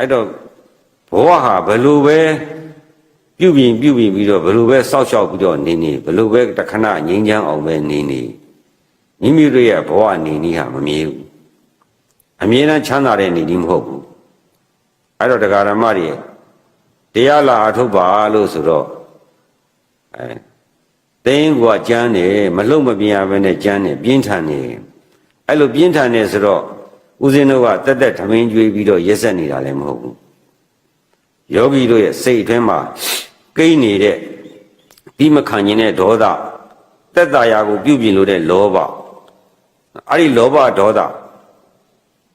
အဲ့တော့ဘဝဟာဘယ်လိုပဲပြုပြင်ပြုပြင်ပြီးတော့ဘယ်လိုပဲစောက်ရှောက်ပြီးတော့နေနေဘယ်လိုပဲတခဏငြိမ်းချမ်းအောင်ပဲနေနေမိမိတို့ရဲ့ဘဝနေနည်းဟာမမြဲဘူးအမြဲတမ်းချမ်းသာတဲ့နေနည်းမဟုတ်ဘူးအဲ့တော့တရားဓမ္မတွေတရားလာအထုတ်ပါလို့ဆိုတော့အဲတင်းကကြမ်းတယ်မလုံမပြင်းရဘဲနဲ့ကြမ်းတယ်ပြင်းထန်တယ်အဲ့လိုပြင်းထန်တယ်ဆိုတော့ ဦးဇင်းတို့ကတက်တက်ထမင်းကျွေးပြီးတော့ရက်ဆက်နေတာလည်းမဟုတ်ဘူးယောဂီတို့ရဲ့စိတ်အတွင်းမှာကိန်းနေတဲ့ပြီးမခံခြင်းတဲ့ဒေါသတက်တာယာကိုပြုပြင်လို့တဲ့လောဘအဲ့ဒီလောဘဒေါသ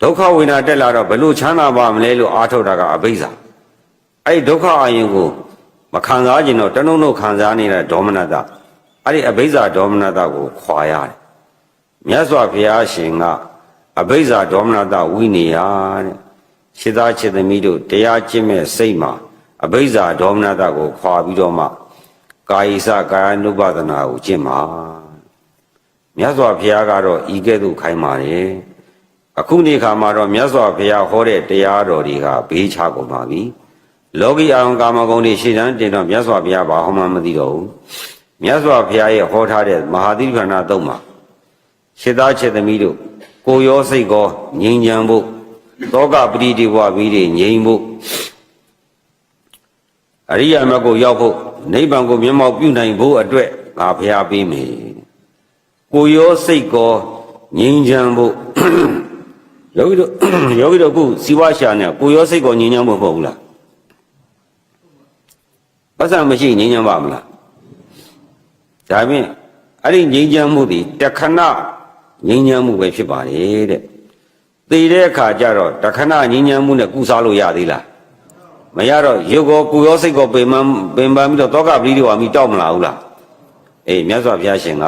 ဒုက္ခဝေဒနာတက်လာတော့ဘယ်လို့ချမ်းသာပါမလဲလို့အားထုတ်တာကအဘိဇ္ဇာအဲ့ဒီဒုက္ခအရင်ကိုမခံစားခြင်းတော့တနှုံနှုံခံစားနေတဲ့ဒေါမနတအဲ့ဒီအဘိဇ္ဇာဒေါမနတကိုခွာရတယ်မြတ်စွာဘုရားရှင်က အဘိဇ္ဇာဒေါမနတဝိနေယတဲ့ခြေသားခြေသမီးတို့တရားကျင့်မဲ့စိတ်မှာအဘိဇ္ဇာဒေါမနတကိုခွာပြီးတော့မှကာယိစကာယ ानु ပဒနာကိုကျင့်ပါမြတ်စွာဘုရားကတော့ဤကဲ့သို့ခိုင်းပါတယ်အခုနေခါမှာတော့မြတ်စွာဘုရားဟောတဲ့တရားတော်တွေကဘေးချကုန်ပါပြီလောကီအောင်ကာမဂုဏ်တွေရှေ့တန်းတင်တော့မြတ်စွာဘုရားဘာဟောမှမသိတော့ဘူးမြတ်စွာဘုရားရဲ့ဟောထားတဲ့မဟာသီလခဏသုံးပါခြေသားခြေသမီးတို့ ကိုရောစိတ်ကောငြိမ်းချမ်းဖို့တောကပရိဒီဝပြီးတွေငြိမ်းဖို့အရိယာမတ်ကိုရောက်ဖို့နိဗ္ဗာန်ကိုမျက်မှောက်ပြုနိုင်ဖို့အတွက်ငါဖျားပေးမယ်ကိုရောစိတ်ကောငြိမ်းချမ်းဖို့ယောဂီတို့ယောဂီတို့ခုစီဝါရှာနေကိုရောစိတ်ကောငြိမ်းချမ်းဖို့မဟုတ်ဘူးလားပတ်စံမရှိငြိမ်းချမ်းပါမလားဒါဖြင့်အဲ့ဒီငြိမ်းချမ်းမှုဒီတခဏ ငြိမ်းချမ်းမှုပဲဖြစ်ပါလေတဲ့သိတဲ့အခါကျတော့တခဏငြိမ်းချမ်းမှုနဲ့ကုစားလို့ရသေးလားမရတော့ရုပ်ကောကိုယ်ရောစိတ်ကောပင်ပန်းပင်ပန်းပြီးတော့တောကပရိဒီဝါမိတောက်မလာဘူးလားအေးမြတ်စွာဘုရားရှင်က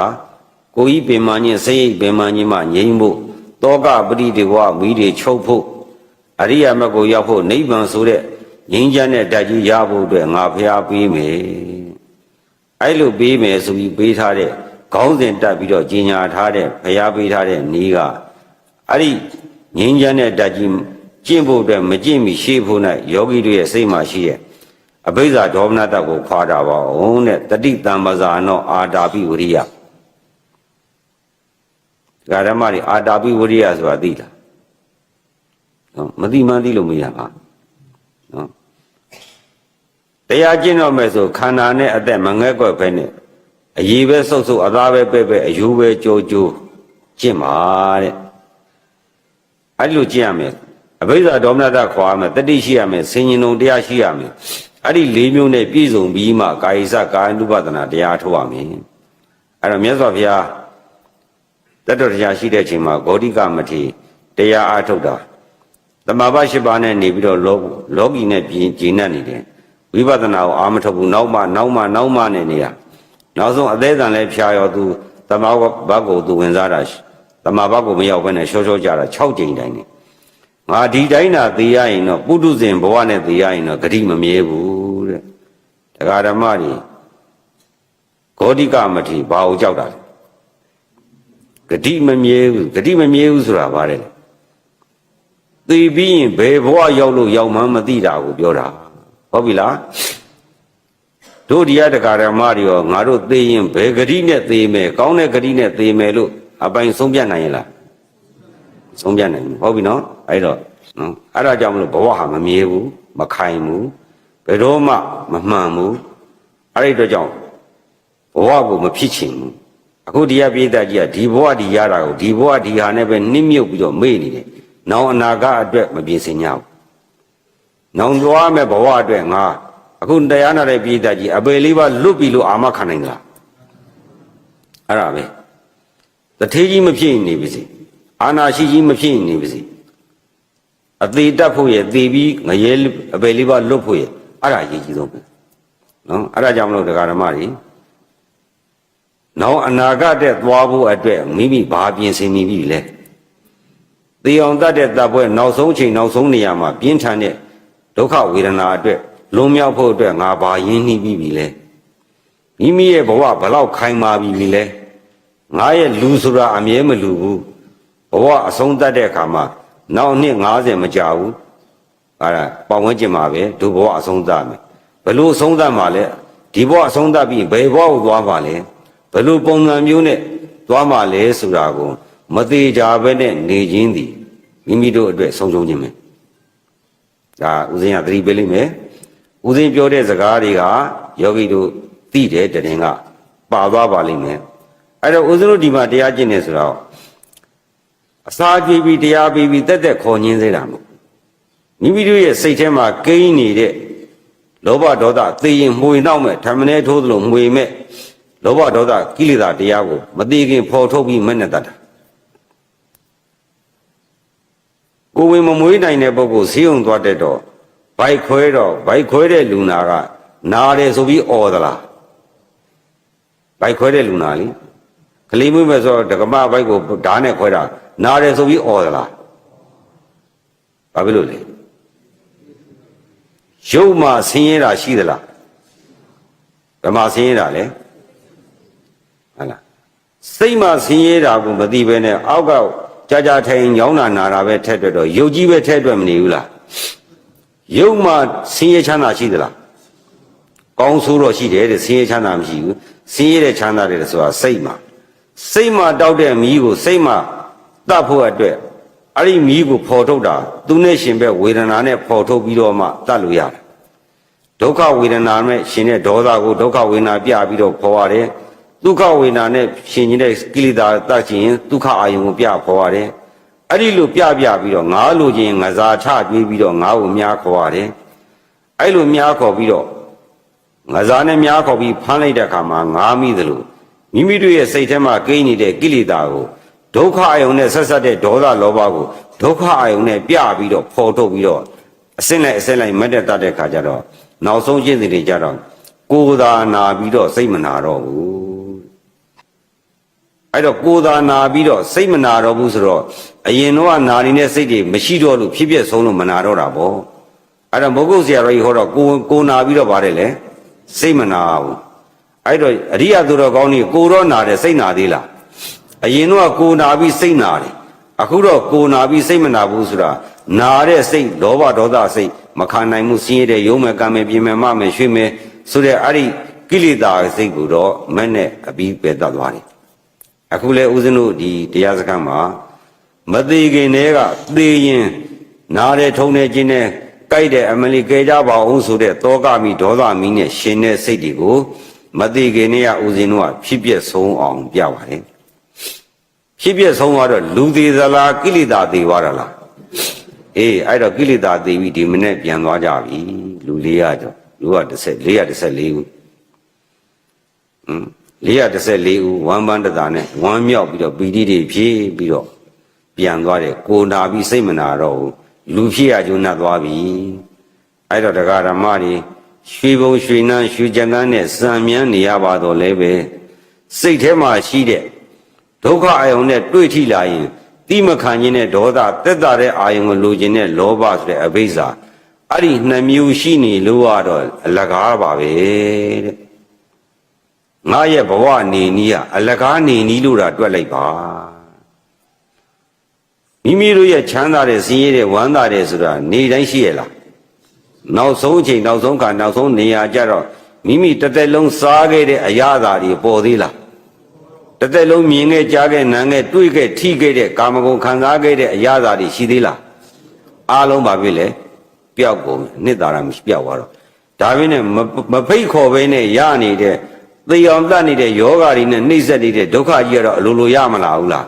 ကိုကြီးပင်မခြင်းစိတ်ပင်မခြင်းမှငြိမ်းဖို့တောကပရိဒီဝါမိတွေချုပ်ဖို့အရိယာမတ်ကိုရောက်ဖို့နိဗ္ဗာန်ဆိုတဲ့ငြိမ်းချမ်းတဲ့ဓာတ်ကြီးရဖို့အတွက်ငါဖျားပေးမယ်အဲ့လိုပေးမယ်ဆိုပြီးပေးထားတဲ့ ခေါင်းစဉ်တက်ပြီးတော့ကြီးညာထားတဲ့ဖျားပေးထားတဲ့နီးကအဲ့ဒီငြိမ်းချမ်းတဲ့ဓာတ်ကြီးကျင့်ဖို့အတွက်မကျင့်မီရှေ့ဖို့၌ယောဂီတို့ရဲ့စိတ်မှာရှိတဲ့အဘိဇာဒေါမနတကိုခွာတာပါအောင်တဲ့တတိတံပဇာနောအာတာပိဝရိယဓမ္မတွေအာတာပိဝရိယဆိုတာသိလားနော်မသိမှန်းသိလို့မရပါနော်တရားကျင့်တော့မယ်ဆိုခန္ဓာနဲ့အသက်မငဲ့ကွက်ဖဲနဲ့ အည်ပဲဆုပ်ဆုပ်အသားပဲပဲ့ပဲ့အယူပဲကြိုးကြိုးကျင့်ပါတဲ့အဲ့လိုကျင့်ရမယ်အဘိဓါဒေါမနတခွာမယ်တတိရှိရမယ်ဆင်ញင်ုံတရားရှိရမယ်အဲ့ဒီ၄မျိုးနဲ့ပြည့်စုံပြီးမှကာယိစကာယ ानु ပဒနာတရားထုတ်ရမယ်အဲ့တော့မြတ်စွာဘုရားတတ္တတရားရှိတဲ့အချိန်မှာဂေါတိကမထေတရားအားထုတ်တာတမဘာရှိပါနဲ့နေပြီးတော့လောလောကီနဲ့ပြင်ကျင့်နေနေတယ်ဝိပဿနာကိုအာမထုတ်ဘူးနောက်မှနောက်မှနောက်မှနဲ့နေရ နောက်ဆုံးအသေးအံလည်းဖြာရောသူတမဘတ်ကိုသူဝင်စားတာတမဘတ်ကိုမရောက်ဘဲနဲ့ရှောရှောကြတာ6ကြိမ်တိုင်းနေငါဒီတိုင်းသာသိရရင်တော့ပုထုဇဉ်ဘဝနဲ့သိရရင်တော့ဂတိမမြဲဘူးတဲ့တရားဓမ္မတွေဂေါတိကမထေဘာကိုကြောက်တာလဲဂတိမမြဲဘူးဂတိမမြဲဘူးဆိုတာဗါတယ်သိပြီးရင်ဘယ်ဘဝရောက်လို့ရောက်မှန်းမသိတာကိုပြောတာဟုတ်ပြီလား တို့ဒီရတကာဓမ္မတွေရောငါတို့သိရင်ဘယ်ဂတိနဲ့သိမယ်ကောင်းတဲ့ဂတိနဲ့သိမယ်လို့အပိုင်ဆုံးပြနိုင်ရလားဆုံးပြနိုင်ဘူးဟုတ်ပြီနော်အဲ့တော့နော်အဲ့ဒါကြောင့်မလို့ဘဝဟာမမြဲဘူးမခိုင်ဘူးဘယ်တော့မှမမှန်ဘူးအဲ့ဒီတော့ကြောင့်ဘဝကိုမဖြစ်ချင်ဘူးအခုတရားပြိတ္တကြီးကဒီဘဝဒီရတာကိုဒီဘဝဒီဟာနဲ့ပဲနှိမ့်မြုပ်ပြီးတော့မေ့နေတယ်။နောင်အနာဂတ်အတွက်မပြင်ဆင်ကြဘူး။နောင်သွားမဲ့ဘဝအတွက်ငါ အခုတရားနာတဲ့ပြိတ္တကြီးအပေလေးပါလွတ်ပြီလို့အာမခံနိုင်လား။အဲ့ဒါပဲ။တထေးကြီးမဖြစ်နေပါစေ။အာနာရှိကြီးမဖြစ်နေပါစေ။အသေးတက်ဖို့ရဲ့သေပြီးငရဲအပေလေးပါလွတ်ဖို့ရဲ့အဲ့ဒါအရေးကြီးဆုံးပဲ။နော်အဲ့ဒါကြောင့်မလို့တရားဓမ္မတွေနောက်အနာဂတ်တဲ့သွားဖို့အတွက်မိမိဘာပြင်ဆင်နေပြီလဲသေအောင်တတ်တဲ့တပ်ပွဲနောက်ဆုံးချိန်နောက်ဆုံးနေရာမှာပြင်းထန်တဲ့ဒုက္ခဝေဒနာအတွက် လွန်မြောက်ဖို့အတွက်ငါဘာရင်းနှီးပြီးပြီလဲမိမိရဲ့ဘဝဘလောက်ခိုင်မာပြီလဲငါရဲ့လူဆိုတာအမြဲမလူဘူးဘဝအဆုံးတတ်တဲ့အခါမှာနောက်နှစ်90မကြာဘူးအဲ့ဒါပတ်ဝန်းကျင်မှာပဲဒုဘဝအဆုံးသတ်မယ်ဘလို့အဆုံးသတ်မှာလဲဒီဘဝအဆုံးသတ်ပြီးဘယ်ဘဝကိုသွားမှာလဲဘလို့ပုံစံမျိုးနဲ့သွားမှာလဲဆိုတာကိုမသေးကြပဲနဲ့နေခြင်းသည်မိမိတို့အတွက်ဆုံးရှုံးခြင်းပဲဒါဦးဇင်းကသတိပေးလိမ့်မယ် ဦးဇင်းပြောတဲ့စကားတွေကယောဂီတို့သိတယ်တရင်ကပါသွားပါလိမ့်မယ်အဲ့တော့ဦးဇင်းတို့ဒီမှာတရားကျင့်နေဆိုတော့အစာကြည့်ပြီးတရားပြီးပြီးတက်တက်ခေါ်ညင်းစေတာမဟုတ်မိမိတို့ရဲ့စိတ်ထဲမှာကိန်းနေတဲ့လောဘဒေါသသိရင်မှွေနောက်မဲ့ဓမ္မနဲ့ထိုးသလိုမှွေမဲ့လောဘဒေါသကိလေသာတရားကိုမသိခင်ဖော်ထုတ်ပြီးမဲ့နဲ့တတ်တာကိုဝင်မမွေးနိုင်တဲ့ပုဂ္ဂိုလ်ဈေးုံသွားတဲ့တော့ ဘိုက်ခွဲတော့ဘိုက်ခွဲတဲ့လူနာကနာတယ်ဆိုပြီးអော်သလားဘိုက်ခွဲတဲ့လူနာလေကလေးမွေးမဲ့ဆိုတော့ဒကမဘိုက်ကိုဓာတ်နဲ့ခွဲတာနာတယ်ဆိုပြီးអော်သလားဘာဖြစ်လို့လဲရုပ်မှာဆင်းရဲတာရှိသလားဗမာဆင်းရဲတာလဲဟုတ်လားစိတ်မှာဆင်းရဲတာကိုမသိဘဲနဲ့အောက်ကကြာကြာထိုင်ညောင်းတာနာတာပဲထက်တွက်တော့ရုပ်ကြီးပဲထက်တွက်မနေဘူးလား ရုပ်မှာဆင်းရဲချမ်းသာရှိသလားကောင်းဆိုးတော့ရှိတယ်တဲ့ဆင်းရဲချမ်းသာမရှိဘူးဆင်းရဲတဲ့ချမ်းသာတယ်ဆိုတာစိတ်မှာစိတ်မှာတောက်တဲ့မီးကိုစိတ်မှာတတ်ဖို့အတွက်အဲ့ဒီမီးကိုဖော်ထုတ်တာသူနဲ့ရှင်ပဲဝေဒနာနဲ့ဖော်ထုတ်ပြီးတော့မှတတ်လို့ရတယ်ဒုက္ခဝေဒနာနဲ့ရှင်တဲ့ဒေါသကိုဒုက္ခဝေဒနာပြပြီးတော့ဖော်ရတယ်ဒုက္ခဝေဒနာနဲ့ရှင်နေတဲ့ကိလေသာတတ်ခြင်းဒုက္ခအာယုံကိုပြဖော်ရတယ် အဲ့ဒီလိုပြပြပြီးတော့ငါလိုချင်ငစားချပြေးပြီးတော့ငါ့ကိုများခေါ်ရတယ်အဲ့လိုများခေါ်ပြီးတော့ငစားနဲ့များခေါ်ပြီးဖမ်းလိုက်တဲ့အခါမှာငါမိသလိုမိမိတို့ရဲ့စိတ်ထဲမှာကိန်းနေတဲ့ကိလေသာကိုဒုက္ခအယုံနဲ့ဆက်ဆက်တဲ့ဒေါသလောဘကိုဒုက္ခအယုံနဲ့ပြပြီးတော့ဖော်ထုတ်ပြီးတော့အစင်းလိုက်အစင်းလိုက်မတ်တက်တတ်တဲ့ခါကျတော့နောက်ဆုံးချင်းစီတွေကြတော့ကိုယ်သာနာပြီးတော့စိတ်မနာတော့ဘူး အဲ့တော့ကိုယ်သာနာပြီးတော့စိတ်မနာတော့ဘူးဆိုတော့အရင်တော့နာနေတဲ့စိတ်တွေမရှိတော့လို့ဖြစ်ဖြစ်ဆုံးလို့မနာတော့တာပေါ့အဲ့တော့မဟုတ်ဆရာတော်ကြီးဟောတော့ကိုကိုနာပြီးတော့ပါတယ်လေစိတ်မနာဘူးအဲ့တော့အရိယသူတော်ကောင်းကြီးကိုတော့နာတယ်စိတ်နာသေးလားအရင်တော့ကိုနာပြီးစိတ်နာတယ်အခုတော့ကိုနာပြီးစိတ်မနာဘူးဆိုတာနာတဲ့စိတ်လောဘဒေါသစိတ်မခံနိုင်မှုဆင်းရဲတဲ့ယုံမဲ့ကံမဲ့ပြင်မဲ့မမဲ့ရွှေမဲ့ဆိုတဲ့အဲ့ဒီကိလေသာစိတ်ကိုတော့မက်နဲ့အပြီးပယ်တတ်သွားတယ် အခုလဲဦးဇင်းတို့ဒီတရားစခန်းမှာမသေးခင်တည်းကသေရင်နားတဲ့ထုံတဲ့ကျင်းတဲ့ကြိုက်တဲ့အမလီကဲကြပါအောင်ဆိုတဲ့တောကမိဒေါသမီနဲ့ရှင်တဲ့စိတ်တွေကိုမသေးခင်တည်းကဦးဇင်းတို့ကဖြစ်ပြဆုံးအောင်ပြပါတယ်ဖြစ်ပြဆုံးသွားတော့လူသေးသလားကိလေသာသေးသွားတာလားအေးအဲ့တော့ကိလေသာသေးပြီဒီမနေ့ပြန်သွားကြပြီလူ400ကျော်လူက30 414ဦးอืม 414ဦးဝမ်းပန်းတသာနဲ့ဝမ်းမြောက်ပြီးတော့ပီတိတွေဖြည့်ပြီးတော့ပြန်သွားတယ်ကိုနာပြီးစိတ်မနာတော့ဘူးလူဖြစ်ရကျုံနဲ့သွားပြီအဲ့တော့တရားဓမ္မတွေရွှေဘုံရွှေနန်းရွှေကြံကန်းနဲ့စံမြန်းနေရပါတော့လဲပဲစိတ်ထဲမှာရှိတဲ့ဒုက္ခအယုံနဲ့တွေ့ထိလာရင်တိမခံခြင်းနဲ့ဒေါသတက်တာတဲ့အာယုံကိုလိုချင်တဲ့လောဘဆိုတဲ့အဘိဇ္ဇာအဲ့ဒီနှမျိုးရှိနေလို့ရတော့အလကားပါပဲတဲ့ ငါရဲ့ဘဝနေနီးကအလကားနေနီးလို့တာတွက်လိုက်ပါမိမိတို့ရဲ့ချမ်းသာတဲ့စင်းရဲတဲ့ဝမ်းသာတဲ့ဆိုတာနေတိုင်းရှိရလားနောက်ဆုံးအချိန်နောက်ဆုံးခါနောက်ဆုံးနေရာကြတော့မိမိတစ်သက်လုံးစားခဲ့တဲ့အရာသာတွေပေါ်သေးလားတစ်သက်လုံးမြင်ခဲ့ကြားခဲ့နားခဲ့တွေ့ခဲ့ထိခဲ့တဲ့ကာမဂုဏ်ခံစားခဲ့တဲ့အရာသာတွေရှိသေးလားအားလုံးပါပြီလေပျောက်ကုန်နှစ်သာရမရှိပျောက်သွားတော့ဒါပဲနဲ့မဖိတ်ခေါ်ဘဲနဲ့ရနေတဲ့ သေအောင်တတ်နေတဲ့ယောဂါတွေနဲ့နှိမ့်ဆက်နေတဲ့ဒုက္ခကြီးကတော့အလိုလိုရမလားဘူးလား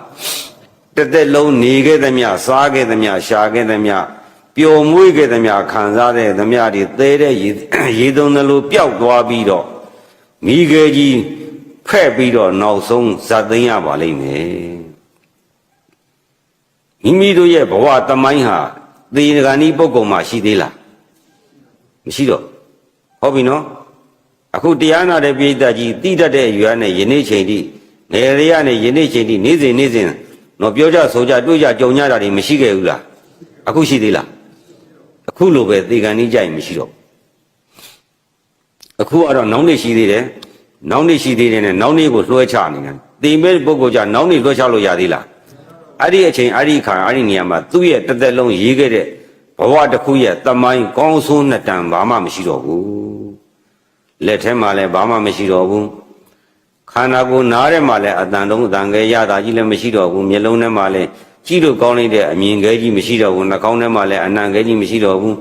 တစ်သက်လုံးနေခဲ့သမျှစားခဲ့သမျှရှာခဲ့သမျှပျော်မွေ့ခဲ့သမျှခံစားတဲ့သမျှတွေသဲတဲ့ရေရေသုံးသလိုပျောက်သွားပြီးတော့မိခဲ့ကြီးဖဲ့ပြီးတော့နောက်ဆုံးဇတ်သိမ်းရပါလိမ့်မယ်မိမိတို့ရဲ့ဘဝတမိုင်းဟာသေဂာနီပုဂ္ဂိုလ်မှရှိသေးလားမရှိတော့ဟုတ်ပြီနော် အခုတရားနာတဲ့ပိဋကကြီးတိတတ်တဲ့ရွာနဲ့ယနေ့ချိန်ထိငယ်ရရနဲ့ယနေ့ချိန်ထိနေ့စဉ်နေ့စဉ်တော့ပြောကြဆိုကြတွေ့ကြကြုံကြတာတွေမရှိခဲ့ဘူးလားအခုရှိသေးလားအခုလိုပဲသေကံကြီးကြိုက်မရှိတော့အခုကတော့နောက်နေ့ရှိသေးတယ်နောက်နေ့ရှိသေးတယ်နဲ့နောက်နေ့ကိုလွှဲချနေတယ်သေမဲ့ပုဂ္ဂိုလ်ကြနောက်နေ့လွှဲချလို့ရသေးလားအဲ့ဒီအချိန်အဲ့ဒီခါအဲ့ဒီနေရာမှာသူ့ရဲ့တစ်သက်လုံးရေးခဲ့တဲ့ဘဝတစ်ခုရဲ့တမိုင်းကောင်းဆိုးနှစ်တန်ဘာမှမရှိတော့ဘူး လက်ထဲမှာလည်းဘာမှမရှိတော့ဘူးခန္ဓာကိုယ်နားထဲမှာလည်းအတန်တုံးအတန်ငယ်ရတာကြီးလည်းမရှိတော့ဘူးမျက်လုံးထဲမှာလည်းကြည့်လို့ကောင်းလိုက်တဲ့အမြင်ခဲကြီးမရှိတော့ဘူးနှာခေါင်းထဲမှာလည်းအနံခဲကြီးမရှိတော့ဘူး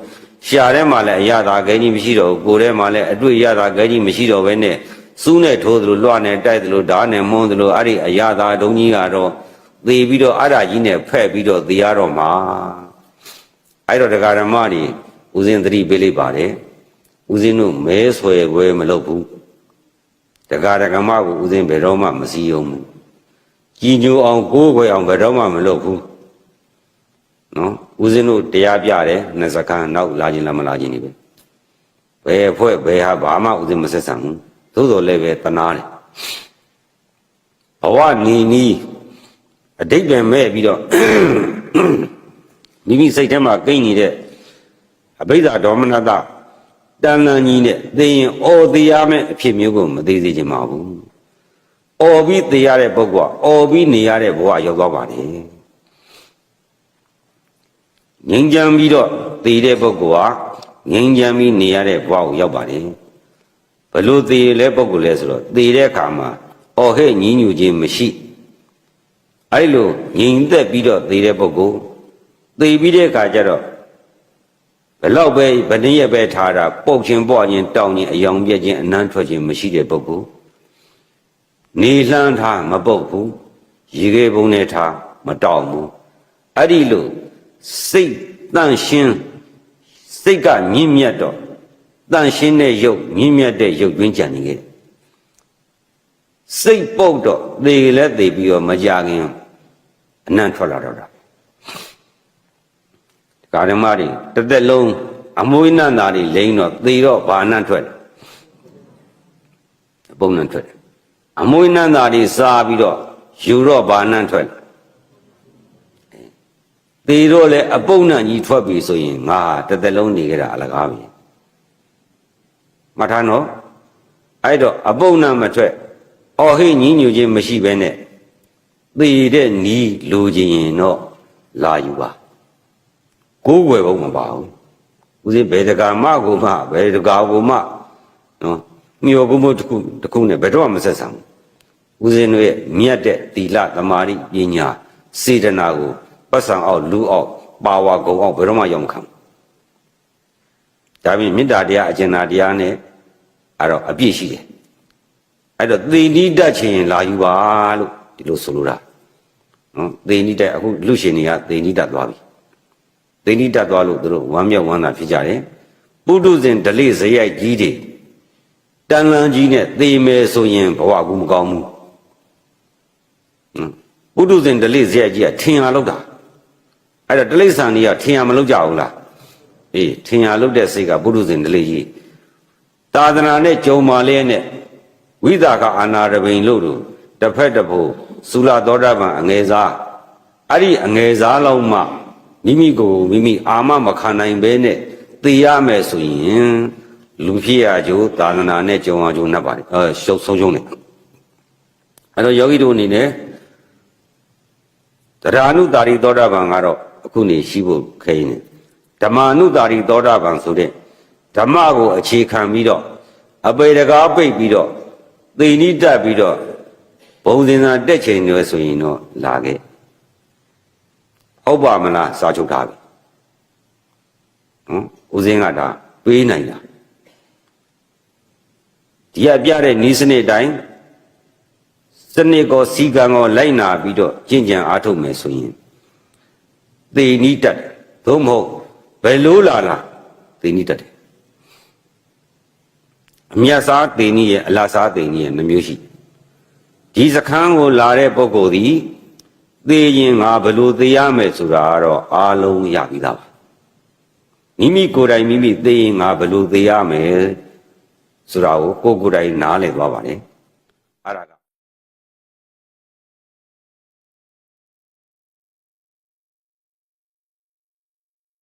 ရှာထဲမှာလည်းအရသာခဲကြီးမရှိတော့ဘူးကိုယ်ထဲမှာလည်းအတွေ့ရတာခဲကြီးမရှိတော့ဘဲနဲ့စူးနဲ့ထိုးသလိုလွှတ်နဲ့တိုက်သလိုဓာတ်နဲ့မွန်းသလိုအဲ့ဒီအရသာဒုံကြီးကတော့သေပြီးတော့အဲ့ဒါကြီးနဲ့ဖဲ့ပြီးတော့သေရတော့မှာအဲ့တော့တရားဓမ္မတွေဦးဇင်းသတိပေးလိုက်ပါတယ် ဦးဇင်းတို့မဲဆွဲပွဲမလုပ်ဘူးတရားဓမ္မကိုဦးဇင်းဘယ်တော့မှမစည်းရုံးဘူးကြီးညိုအောင်ကိုးကွယ်အောင်ဘယ်တော့မှမလုပ်ဘူးနော်ဦးဇင်းတို့တရားပြတယ်နှစ်စကန်နောက်လာခြင်းလားမလာခြင်းနေပဲဘယ်ဖွဲ့ဘယ်ဟာဘာမှဦးဇင်းမဆက်ဆံဘူးသို့တော်လည်းပဲတနာတယ်ဘဝနီနီးအတိတ်ပဲမဲ့ပြီးတော့မိမိစိတ်ထဲမှာကိန်းနေတဲ့အဘိဓါဒေါမနတ တန်လန်ကြီးနဲ့သိရင်အော်တရားမဲ့အဖြစ်မျိုးကိုမသေးသေးချင်ပါဘူး။အော်ပြီးတရားတဲ့ပုဂ္ဂိုလ်ကအော်ပြီးနေရတဲ့ဘဝရောက်သွားပါလေ။ငြိမ်းချမ်းပြီးတော့သေတဲ့ပုဂ္ဂိုလ်ကငြိမ်းချမ်းပြီးနေရတဲ့ဘဝကိုရောက်ပါလေ။ဘလို့သေလဲပုဂ္ဂိုလ်လဲဆိုတော့သေတဲ့အခါမှာအော်ဟဲ့ညီးညူခြင်းမရှိ။အဲ့လိုငြိမ်သက်ပြီးတော့သေတဲ့ပုဂ္ဂိုလ်သေပြီးတဲ့အခါကျတော့ ဘလောက်ပဲဗနည်းရပဲထားတာပုတ်ခြင်းပွားခြင်းတောင်းခြင်းအယောင်ပြက်ခြင်းအနမ်းထွက်ခြင်းမရှိတဲ့ပုဂ္ဂိုလ်နေလှမ်းထားမပုတ်ဘူးရေခဲပုံနဲ့ထားမတောင်းဘူးအဲ့ဒီလိုစိတ်တန့်ရှင်းစိတ်ကမြင့်မြတ်တော့တန့်ရှင်းတဲ့ရုပ်မြင့်မြတ်တဲ့ရုပ်တွင်းကြံနေခဲ့တယ်စိတ်ပုတ်တော့သေလဲသေပြီးတော့မကြခင်အနံ့ထွက်လာတော့တာ ကာရမတွေတစ်သက်လုံးအမွေးနန္တာတွေလိမ့်တော့သေတော့ဘာနံ့ထွက်လဲအပုံနံ့ထွက်တယ်အမွေးနန္တာတွေစားပြီးတော့ယူတော့ဘာနံ့ထွက်လဲသေတော့လေအပုံနံ့ကြီးထွက်ပြီဆိုရင်ငါတစ်သက်လုံးနေကြတာအလကားပြီမှတ်ထားနော်အဲ့တော့အပုံနံ့မထွက်အော်ဟိညီးညူခြင်းမရှိဘဲနဲ့သေတဲ့နီးလိုချင်ရင်တော့လာယူပါ ကိုးွယ်ဘုံမပါဘူးဦးဇင်းဘယ်တကာမကိုမှဘယ်တကာကိုမှနော်မျောကုမှုတစ်ခုတစ်ခုနဲ့ဘယ်တော့မှမဆက်ဆံဘူးဦးဇင်းတို့ရဲ့မြတ်တဲ့သီလသမာဓိပညာစေတနာကိုပတ်စံအောင်လူအောင်ပါဝါကုံအောင်ဘယ်တော့မှရောက်မခံဘူးဒါပြင်မေတ္တာတရားအကျဉ်းသာတရားနဲ့အဲ့တော့အပြည့်ရှိတယ်အဲ့တော့သေနိတတ်ချင်လာယူပါလို့ဒီလိုဆိုလိုတာနော်သေနိတတ်အခုလူရှင်တွေကသေနိတတ်သွားပြီ သေနိတတ်သွားလို့သူတို့ဝမ်းမြောက်ဝမ်းသာဖြစ်ကြတယ်ပုထုဇဉ်ဒလိဇယိုက်ကြီးတွေတန်လန်းကြီးနဲ့သေမယ်ဆိုရင်ဘဝကူမကောင်းဘူးပုထုဇဉ်ဒလိဇယိုက်ကြီးကထင်ရလောက်တာအဲ့တော့ဒလိဆန်ကြီးကထင်ရမလောက်ကြဘူးလားအေးထင်ရလောက်တဲ့စိတ်ကပုထုဇဉ်ဒလိကြီးသာသနာနဲ့ကြုံမာလေးနဲ့ဝိသကအာနာရဘိန်လို့တို့တစ်ဖက်တစ်ဖို့သုလာသောတာပန်အငယ်စားအဲ့ဒီအငယ်စားလောက်မှ မိမိကိုမိမိအာမမခံနိုင်ဘဲနဲ့သေရမယ်ဆိုရင်လူဖြစ်ရကြိုးသာသနာနဲ့ကြုံအောင်ကြိုးနှပ်ပါတယ်အဲရှုပ်ဆုံးရှုံးနေအဲ့တော့ယောဂီတို့အနေနဲ့တရားနုတာရီသောတာပန်ကတော့အခုနေရှိဖို့ခဲနေဓမ္မနုတာရီသောတာပန်ဆိုတဲ့ဓမ္မကိုအခြေခံပြီးတော့အပေတကားပိတ်ပြီးတော့သိဏိတက်ပြီးတော့ဘုံစင်သာတက်ချိန်တွေဆိုရင်တော့လာခဲ့ ဟုတ်ပါမလားစာချုပ်ထားပြီဟမ်ဦးစင်းကဒါပေးနိုင်တာဒီကပြတဲ့ဤစနစ်တိုင်းစနစ်ကိုစီကံကိုလိုက်နာပြီးတော့ကျင့်ကြံအားထုတ်မယ်ဆိုရင်သေနီးတက်သို့မဟုတ်ဘယ်လိုလာလားသေနီးတက်တယ်အမြတ်စားသေနီးရဲ့အလားစားသေနီးရဲ့နှမျိုးရှိဒီစခန်းကိုလာတဲ့ပုဂ္ဂိုလ်သည် သေရင်ငါဘလို့သေရမယ်ဆိုတာကတော့အားလုံးရပြီးသားပါမိမိကိုယ်တိုင်မိမိသေရင်ငါဘလို့သေရမယ်ဆိုတာကိုကိုယ်ကိုယ်တိုင်နားလည်သွားပါတယ်အဲ့ဒါက